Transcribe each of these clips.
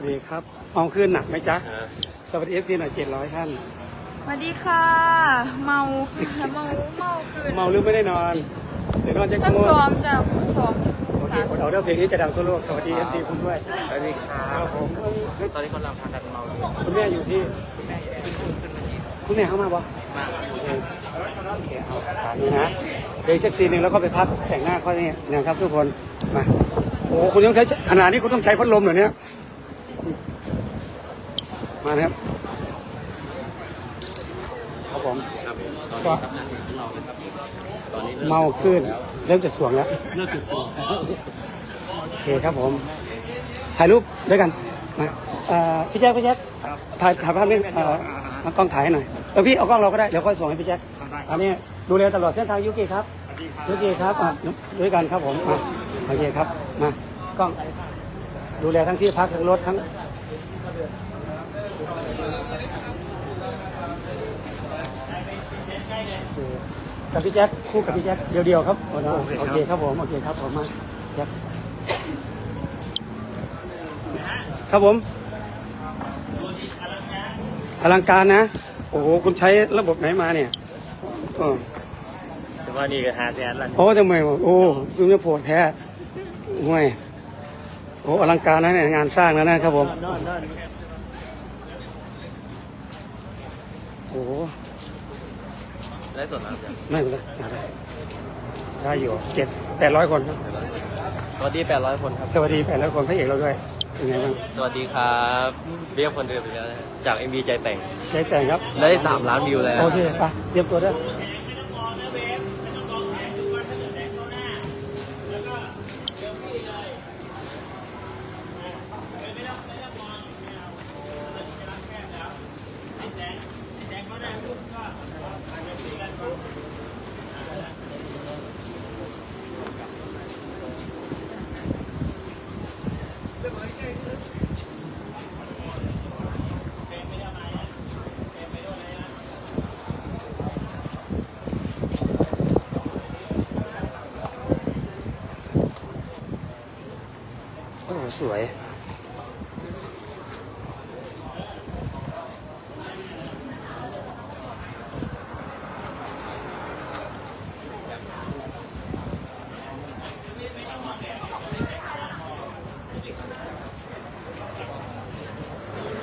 สวัสดีครับ เอาขึ้นหนักไหมจ๊ะ สวัสดีเอฟซีหน่อยเจ็ดร้อยท่าน สวัสดีค่ะ เมาค่ะเมาเมาคืนเมาหรือไม่ได้นอนเดี๋ยวนอนจะทั้ชั่งวโมงสองจ้ะสองโอเคออเดอร์เพลงนี้จะดังทั่วโลก สวัสดีเอฟซีคุณด้วยสวัสดีครัครับบผมตอนนี้คนเราพากันเมาอยู่คุณแม่อยู่ที่ คุณแม่เข้ามาปะมากโอเคโอเคเอาตามนี้นะเดี๋ยวอีกสักซีนหนึ่งแล้วก็ไปพักแต่งหน้าค่อยนี่นะครับทุกคน มา โอ้โหคุณต้องใช้ขนาดนี้คุณต้องใช้พัดลมเหรอเนี่ย มานะครับครับผมครับก็ตอนนี้เมาขึ้นเริ่มจะสวงแล้วเลิกติดฟองโอเคครับผม ถ่ายรูปด้วยกันมาเอ่อพี่แจ๊คพี่แจ๊คถ่ายถ่ายภาพนี้เอ่อเอากล้องถ่ายให้หน่อยเออพี่เอากล้องเราก็ได้เดี๋ยวค่อยส่งให้พี่แจ๊คอันนี้ดูแลตลอดเส้นทางยุกิครับยุกิครับอะด้วยกันครับผมมาโอเคครับมากล้องดูแลทั้งที่พักทั้งรถทั้ง กับพี่แจ๊คคู่กับพี่แจ๊คเดียวๆครับโอเคครับผมโอเคครับผมมาแจ๊คครับผมอลังการนะ โอ้โหคุณใช้ระบบไหนมาเนี่ยอ๋อแต่ว่านี่ก็หาแสนละโอ้ทำไมวะโอ้คุณจะโผล่แท้ห่วยโอ้อลังการนะเนี่ยงานสร้างแล้วนะครับผมนอนนอนโอ้โห ได้สดน้ำจ้ะไม่เป็นไรได้ได้อยู่เจ็ดแปดร้อยคนครับสวัสดีแปดร้อยคนครับ สวัสดีแปดร้อยคนพระเอกเราด้วยเป็นไงบ้างสวัสดีครับเรียกคนเดิมอีกแล้วนะจาก MV ใจแต่ง ใจแต่งครับ และได้สามล้านวิวแล้วโอเคไปเตรียมตัวด้วย สวย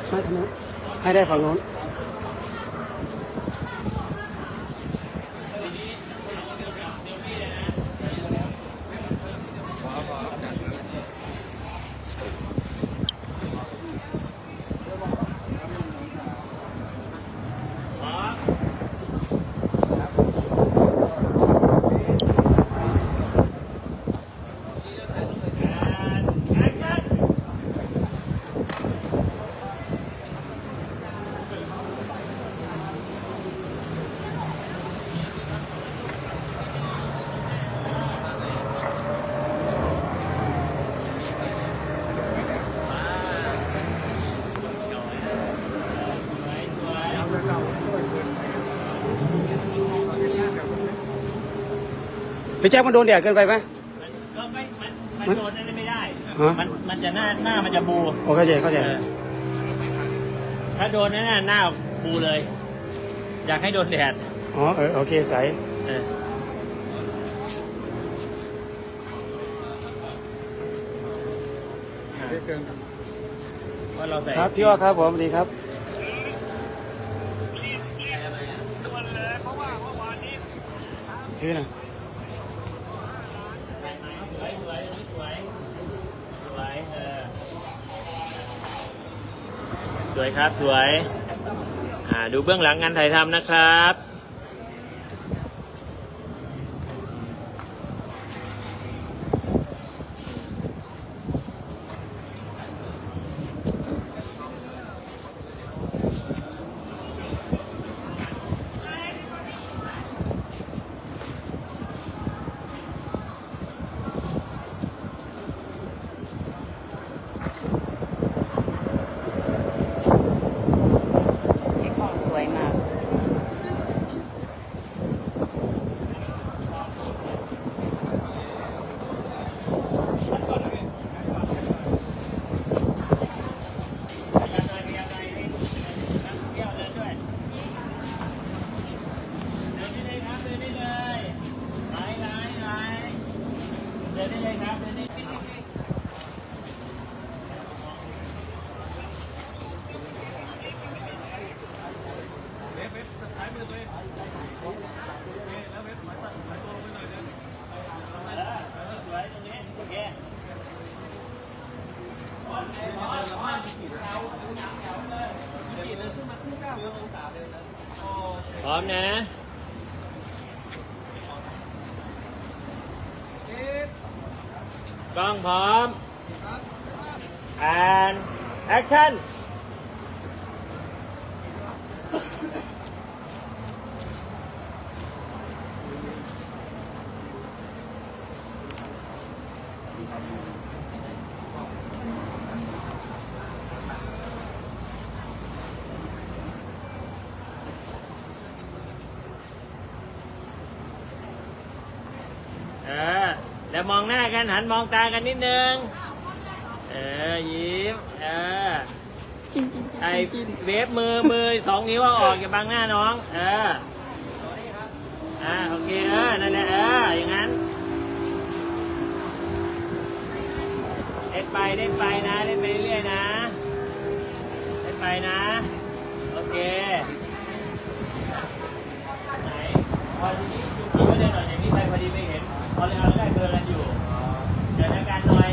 ไม่ทำไมให้ได้ฝั่งนู้น พี่แจ๊คมันโดนแดดเกินไปไหม ก็ไม่มันมันโดนนั่นไม่ได้ ฮะ มันมันจะหน้าหน้ามันจะบูโอเคเข้าใจเข้าใจ เออถ้าโดนนั่นน่ะหน้าบูเลย อยากให้โดนแดดอ๋อเออโอเคใสเออว่าเราใส่ครับพี่ว่าครับผมดีครับ คือนะ สวยสวยอันนี้สวยสวยเออ สวยครับสวย อ่าดูเบื้องหลังงานถ่ายทำนะครับ พร้อมนะกล้องพร้อม and action มองหน้ากันหันมองตากันนิดนึง เออ ยิ้ม เออจินจินจินไอจินเวฟมือมือสองนิ้วเอาออกอย่าบังหน้าน้อง เอออ่าโอเคเออนั่นแหละเอออย่างนั้นเล่นไปเล่นไปนะเล่นไปเรื่อยๆนะเล่นไปนะ โอเคไหนพอทีนี้ดูทีก็ได้หน่อยอย่างนี้ไปพอดีไม่เห็นพอเลยเอาได้เบอร์กันอยู่เดี๋ยวอาการหน่อย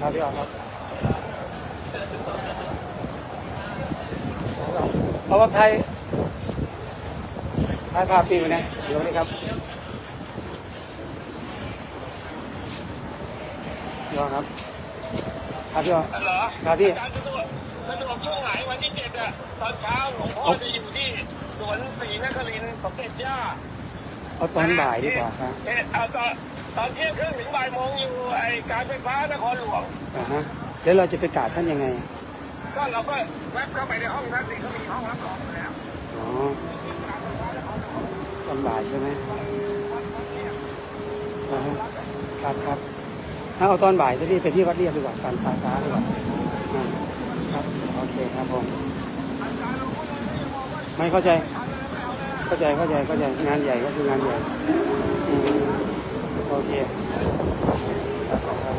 ครับพี่ออครับ เอาว่าไทยถ่ายภาพปีไปนะเดี๋ยวนี้ครับพี่ออครับ ครับพี่ออครับพี่การสะดวกสะดวกช่วงไหนวันที่เจ็ดอะตอนเช้าหลวงพ่อจะอยู่ที่สวนศรีนครินทร์สมเด็จย่าเอาตอนบ่ายดีกว่าครับเอ๊ะเอาตอนตอนเที่ยงครึ่งถึงบ่ายโมงอยู่ไอการไฟฟ้านครหลวงอ่าฮะแล้วเราจะไปกราบท่านยังไง ก็เราก็แวบเข้าไปในห้องท่านสิเขามีห้องรับรองอยู่แล้วอ๋อตอนบ่ายใช่ไหมอ่าฮะครับครับถ้าเอาตอนบ่ายจะพี่ไปที่วัดเรียบดีกว่าการปาฟ้าดีกว่าอ่าครับโอเคครับผมไม่เข้าใจ เข้าใจเข้าใจเข้าใจงานใหญ่ก็คืองานใหญ่อืมโอเคครับครับ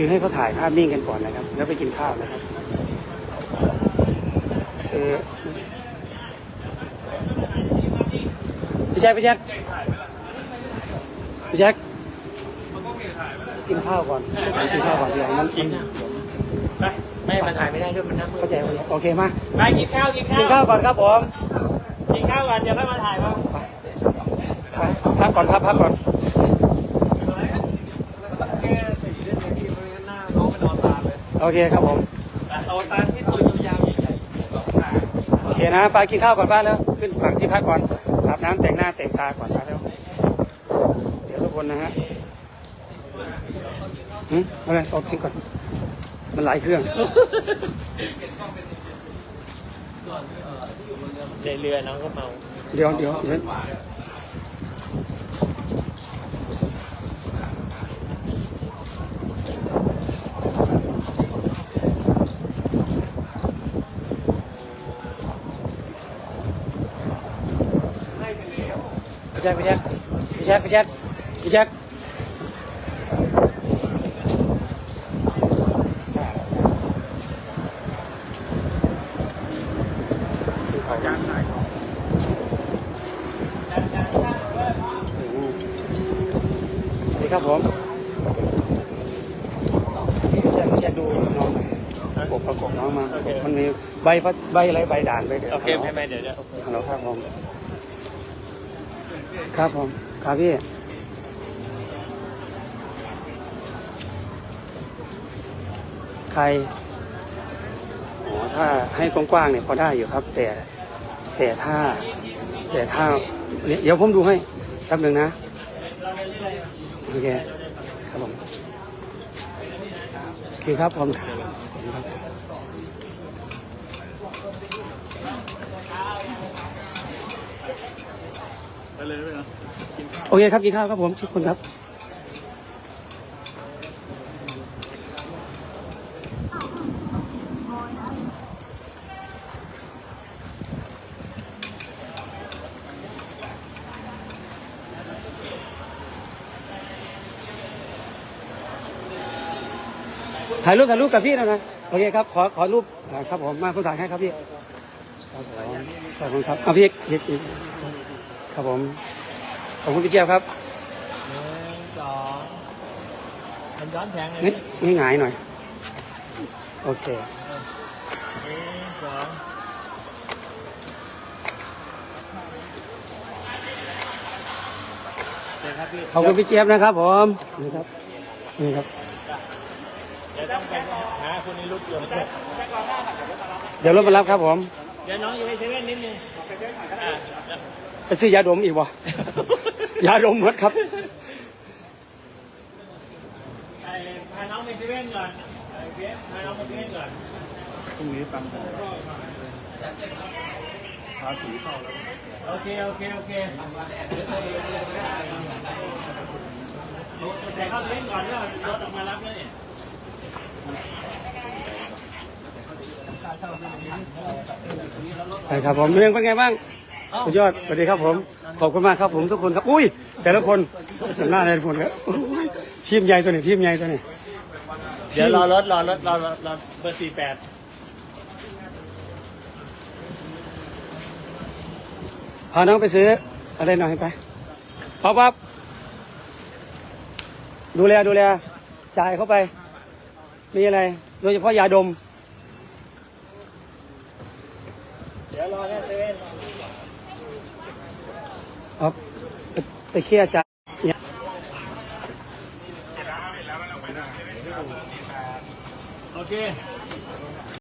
คือให้เขาถ่ายภาพนิ่งกันก่อนนะครับ แล้วไปกินข้าวนะครับเออพี่แจ๊คพี่แจ๊คพี่แจ๊คกินข้าวก่อนกินข้าวก่อนเดี๋ยวมันกินไม่มันถ่ายไม่ได้ด้วยมันน่ามืดเข้าใจโอเคมาไปกินข้าวกินข้าวกินข้าวก่อนครับผมกินข้าวก่อนเดี๋ยวค่อยมาถ่ายว่าไปไปพักก่อนครับพักก่อน โอเคครับผม เอาตาที่ตัวยาวๆใหญ่โอเคนะไปกินข้าวก่อนบ้านแล้วขึ้นฝั่งที่พักก่อนอาบน้ำแต่งหน้าแต่งตาก่อนไปแล้วเดี๋ยวทุกคนนะฮะหืมเอาเลยเอาทิ้งก่อน มันหลายเครื่องๆในเรือน้องก็เมา เดี๋ยวเดี๋ยวเดี๋ยว จ๊คพี่แจ๊คพี่แจ๊คพี่แจ๊คพี่แจ๊คสวัสดีครับผมพี่แจ๊คพี่แจ๊คดูน้องหน่อยประกบประกบน้องมา มันมีใบพัดใบอะไรใบด่านใบดี๋ยวโอเคไม่ไม่เดี๋ยวเดี๋ยว ฮัลโหลครับผม ครับผม ครับพี่ ใครอ๋อถ้าให้กว้างๆเนี่ยพอได้อยู่ครับ แต่แต่ถ้า แต่ถ้า เดี๋ยวผมดูให้แป๊บหนึ่งนะ โอเค ครับผมโอเคครับผมครับ โอเคครับกินข้าวครับผมทุกคนครับถ่ายรูปถ่ายรูปกับพี่นะนะโอเคครับขอขอรูปครับผมมาผมถ่ายให้ครับพี่ขอบคุณครับเอาพี่เอก ครับผม ขอบคุณพี่เจี๊ยบครับหนึ่งสองมันย้อนแสงเลยนี่พี่นี่หงายหน่อย โอเค หนึ่งสองเดี๋ยวครับพี่ขอบคุณพี่เจี๊ยบนะครับผม นี่ครับ นี่ครับ เดี๋ยวต้องไปหาคนในรูปเดียวเดี๋ยวรถมารับครับผม เดี๋ยวน้องอยู่ในเซเว่นนิดนึงอ่า ไปซื้อยาดมอีกวะยาดมหมดครับไปพาน้องไปเซเว่นก่อนไอ้เบสพาน้องไปเซเว่นก่อนพรุ่งนี้ฟังกันภาษีเข้าแล้ว โอเค โอเค โอเคแต่เข้าเซเว่นก่อนแล้วรถออกมารับแล้วเนี่ยใช่ครับผมเรื่องเป็นไงบ้าง สุดยอดสวัสดีครับผม ขอบคุณมากครับผมทุกคนครับ อุ้ย แต่ละคนจำหน้าในผลครับอุ้ยทีมใหญ่ตัวนี้ทีมใหญ่ตัวนี้เดี๋ยวรอรถรอรถรอรถรอเบอร์สี่แปดพาน้องไปซื้ออะไรหน่อยไปป๊อปป๊อปดูแลดูแลจ่ายเข้าไป มีอะไร โดยเฉพาะยาดม เดี๋ยวรอแค่เซเว่น เอา ไปเคียร์จ่ายเนี่ยโอเค